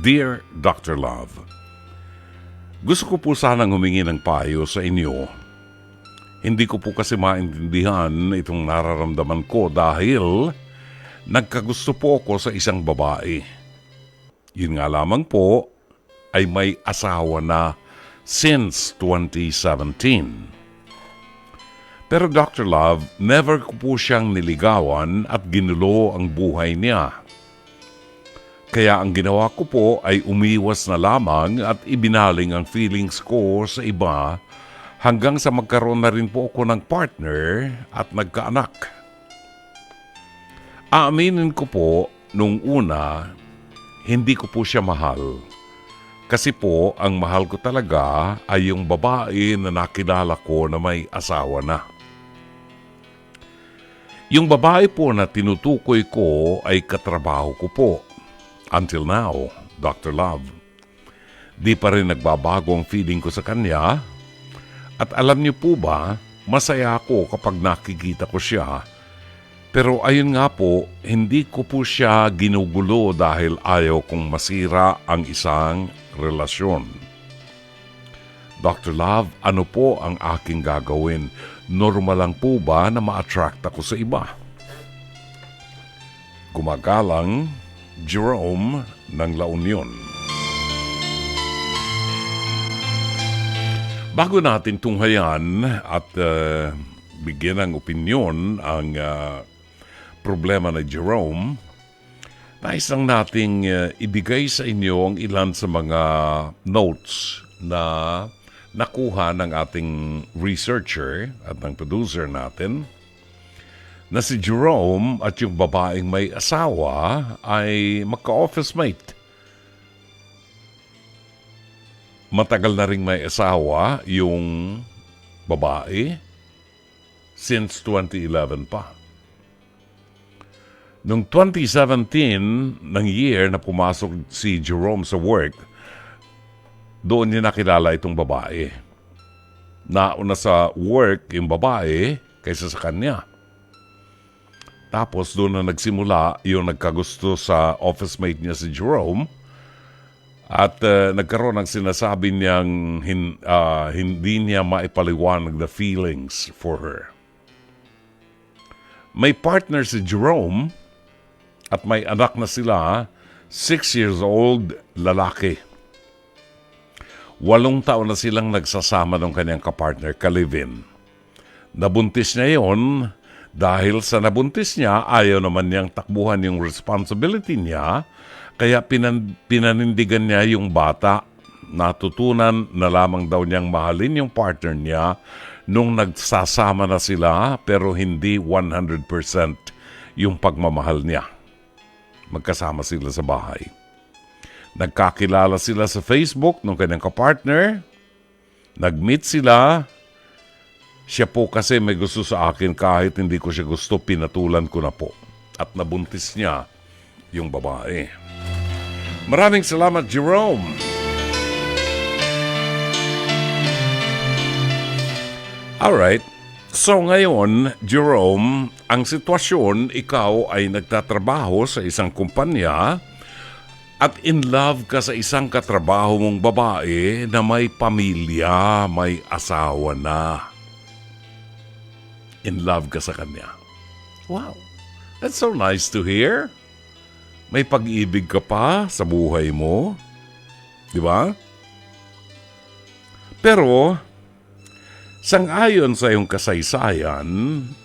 Dear Dr. Love, Gusto ko po sanang humingi ng payo sa inyo. Hindi ko po kasi maintindihan itong nararamdaman ko dahil nagkagusto po ako sa isang babae. Yun nga lamang po ay may asawa na since 2017. Pero Dr. Love, never ko po siyang niligawan at ginulo ang buhay niya. Kaya ang ginawa ko po ay umiwas na lamang at ibinaling ang feelings ko sa iba hanggang sa magkaroon na rin po ako ng partner at nagkaanak. Aaminin ko po, nung una, hindi ko po siya mahal. Kasi po, ang mahal ko talaga ay yung babae na nakilala ko na may asawa na. Yung babae po na tinutukoy ko ay katrabaho ko po. Until now, Dr. Love. Di pa rin nagbabago ang feeling ko sa kanya. At alam niyo po ba, masaya ako kapag nakikita ko siya. Pero ayun nga po, hindi ko po siya ginugulo dahil ayaw kong masira ang isang relasyon. Dr. Love, ano po ang aking gagawin? Normal lang po ba na ma-attract ako sa iba? Gumagalang, Jerome ng La Union. Bago natin tunghayan at uh, bigyan ng opinyon ang uh, problema ni Jerome, nais lang nating uh, ibigay sa inyo ang ilan sa mga notes na nakuha ng ating researcher at ng producer natin na si Jerome at yung babaeng may asawa ay magka-office mate. Matagal na ring may asawa yung babae since 2011 pa. Noong 2017, ng year na pumasok si Jerome sa work, doon niya nakilala itong babae. Nauna sa work yung babae kaysa sa kanya. Tapos doon na nagsimula yung nagkagusto sa office mate niya si Jerome at uh, nagkaroon ng sinasabi niyang hin, uh, hindi niya maipaliwanag the feelings for her. May partner si Jerome at may anak na sila, 6 years old lalaki. Walong taon na silang nagsasama ng kanyang kapartner, Kalivin. Nabuntis niya yon dahil sa nabuntis niya, ayaw naman niyang takbuhan yung responsibility niya, kaya pinan, pinanindigan niya yung bata. Natutunan na lamang daw niyang mahalin yung partner niya nung nagsasama na sila pero hindi 100% yung pagmamahal niya. Magkasama sila sa bahay. Nagkakilala sila sa Facebook ng kanyang kapartner. Nag-meet sila. Siya po kasi may gusto sa akin kahit hindi ko siya gusto, pinatulan ko na po. At nabuntis niya yung babae. Maraming salamat, Jerome. Alright. So ngayon, Jerome, ang sitwasyon, ikaw ay nagtatrabaho sa isang kumpanya at in love ka sa isang katrabaho mong babae na may pamilya, may asawa na. In love ka sa kanya. Wow. That's so nice to hear. May pag-ibig ka pa sa buhay mo. Di ba? Pero, sangayon sa iyong kasaysayan,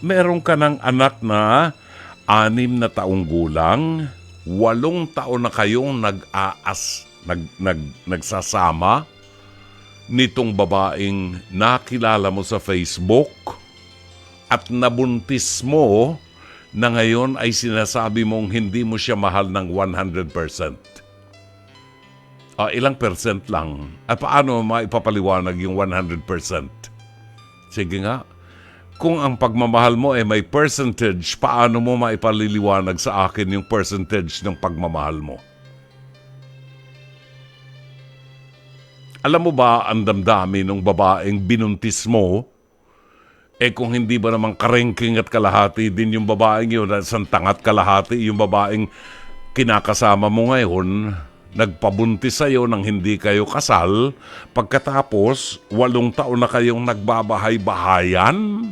meron ka ng anak na anim na taong gulang, walong taon na kayong nag-aas, nag, nag, nagsasama nitong babaeng nakilala mo sa Facebook at nabuntis mo na ngayon ay sinasabi mong hindi mo siya mahal ng 100%. Uh, ilang percent lang. At paano maipapaliwanag yung 100%? Sige nga. Kung ang pagmamahal mo ay may percentage, paano mo maipaliliwanag sa akin yung percentage ng pagmamahal mo? Alam mo ba ang damdamin ng babaeng binuntis mo? Eh kung hindi ba naman karengking at kalahati din yung babaeng yun, isang tangat kalahati yung babaeng kinakasama mo ngayon, nagpabuntis sa'yo nang hindi kayo kasal, pagkatapos walong taon na kayong nagbabahay-bahayan?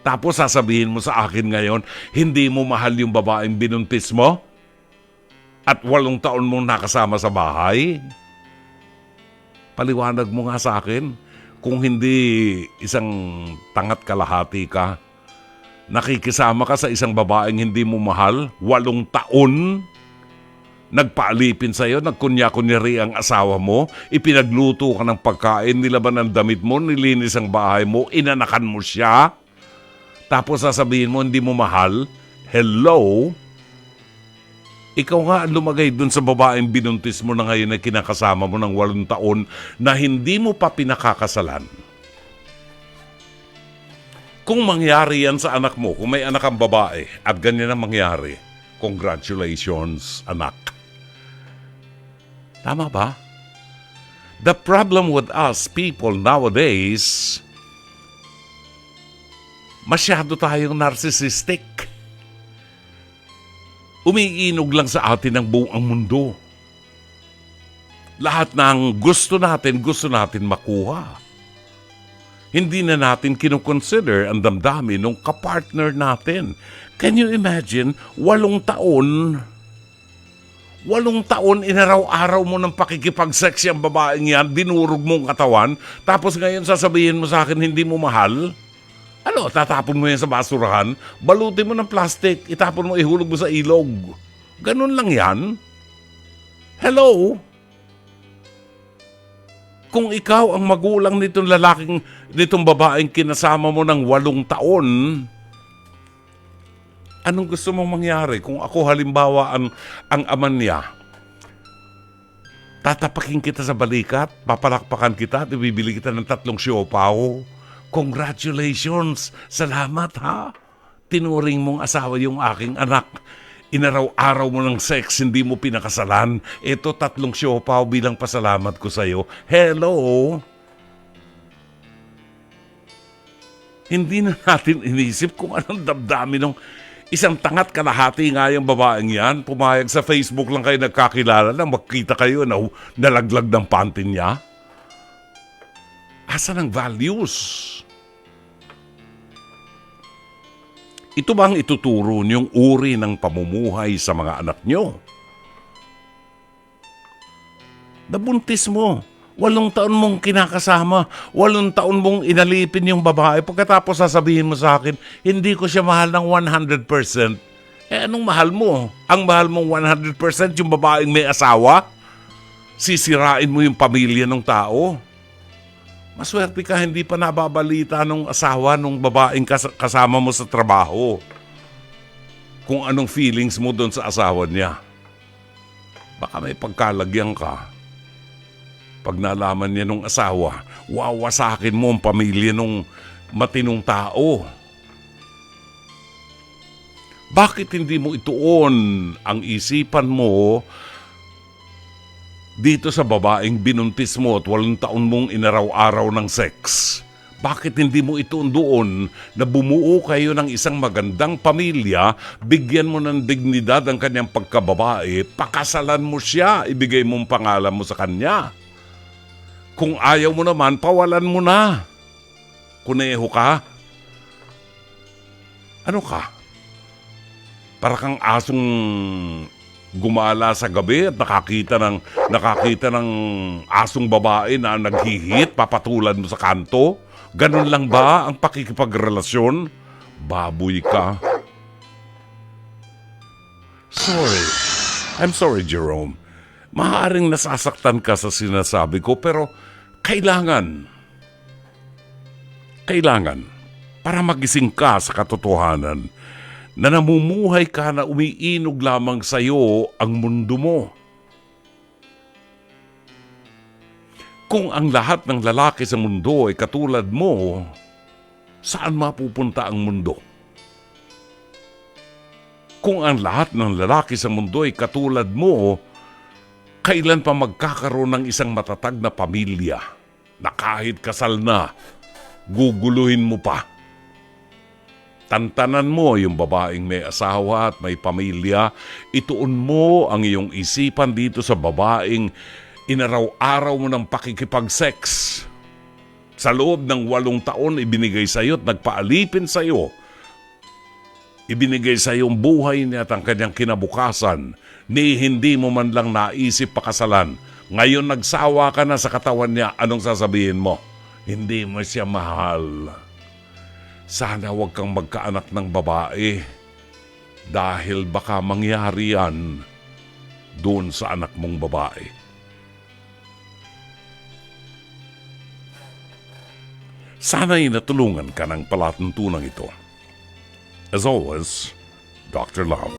Tapos sasabihin mo sa akin ngayon, hindi mo mahal yung babaeng binuntis mo? At walong taon mong nakasama sa bahay? Paliwanag mo nga sa akin, kung hindi isang tangat kalahati ka, nakikisama ka sa isang babaeng hindi mo mahal, walong taon, nagpaalipin sa'yo, nagkunya-kunyari ang asawa mo, ipinagluto ka ng pagkain, nilaban ang damit mo, nilinis ang bahay mo, inanakan mo siya, tapos sasabihin mo hindi mo mahal, hello? Ikaw nga ang lumagay dun sa babaeng binuntis mo na ngayon na kinakasama mo ng walong taon na hindi mo pa pinakakasalan. Kung mangyari yan sa anak mo, kung may anak ang babae at ganyan ang mangyari, congratulations, anak. Tama ba? The problem with us people nowadays, masyado tayong narcissistic. Umiinog lang sa atin ang buong mundo. Lahat ng gusto natin, gusto natin makuha. Hindi na natin kinukonsider ang damdamin ng kapartner natin. Can you imagine, walong taon, walong taon inaraw-araw mo ng pakikipag-sex yung babaeng yan, dinurog mong katawan, tapos ngayon sasabihin mo sa akin hindi mo mahal? Ano, tatapon mo yan sa basurahan, balutin mo ng plastic, itapon mo, ihulog mo sa ilog. Ganun lang yan. Hello? Kung ikaw ang magulang nitong lalaking, nitong babaeng kinasama mo ng walong taon, anong gusto mong mangyari? Kung ako halimbawa ang, ang aman niya, tatapakin kita sa balikat, papalakpakan kita at ibibili kita ng tatlong siopaw. Congratulations! Salamat ha! Tinuring mong asawa yung aking anak. Inaraw-araw mo ng sex, hindi mo pinakasalan. Ito tatlong siopaw bilang pasalamat ko sa'yo. Hello! Hindi na natin inisip kung anong damdamin ng isang tangat kalahati nga yung babaeng yan. Pumayag sa Facebook lang kayo nagkakilala na magkita kayo na nalaglag ng pantin niya. Asa ng values? Ito bang ituturo niyong uri ng pamumuhay sa mga anak niyo? Nabuntis mo. Walong taon mong kinakasama. Walong taon mong inalipin yung babae. Pagkatapos sasabihin mo sa akin, hindi ko siya mahal ng 100%. Eh anong mahal mo? Ang mahal mong 100% yung babaeng may asawa? Sisirain mo yung pamilya ng tao? Maswerte ka hindi pa nababalita nung asawa nung babaeng kas- kasama mo sa trabaho. Kung anong feelings mo doon sa asawa niya. Baka may pagkalagyan ka. Pag nalaman niya nung asawa, wawasakin mo ang pamilya nung matinong tao. Bakit hindi mo ituon ang isipan mo dito sa babaeng binuntis mo at walong taon mong inaraw-araw ng sex? Bakit hindi mo ito doon na bumuo kayo ng isang magandang pamilya, bigyan mo ng dignidad ang kanyang pagkababae, pakasalan mo siya, ibigay mong pangalan mo sa kanya? Kung ayaw mo naman, pawalan mo na. Kuneho ka? Ano ka? Para kang asong gumala sa gabi at nakakita ng nakakita ng asong babae na naghihit papatulan mo sa kanto? Ganun lang ba ang pakikipagrelasyon? Baboy ka. Sorry. I'm sorry, Jerome. Maaring nasasaktan ka sa sinasabi ko pero kailangan kailangan para magising ka sa katotohanan na namumuhay ka na umiinog lamang sa iyo ang mundo mo. Kung ang lahat ng lalaki sa mundo ay katulad mo, saan mapupunta ang mundo? Kung ang lahat ng lalaki sa mundo ay katulad mo, kailan pa magkakaroon ng isang matatag na pamilya na kahit kasal na, guguluhin mo pa? Tantanan mo yung babaeng may asawa at may pamilya. Ituon mo ang iyong isipan dito sa babaeng inaraw-araw mo ng pakikipag-sex. Sa loob ng walong taon, ibinigay sa iyo at nagpaalipin sa iyo. Ibinigay sa iyo ang buhay niya at ang kanyang kinabukasan. Ni hindi mo man lang naisip pakasalan. Ngayon nagsawa ka na sa katawan niya, anong sasabihin mo? Hindi mo siya mahal. Sana huwag kang magkaanak ng babae dahil baka mangyari yan doon sa anak mong babae. Sana'y natulungan ka ng palatuntunang ito. As always, Dr. Love.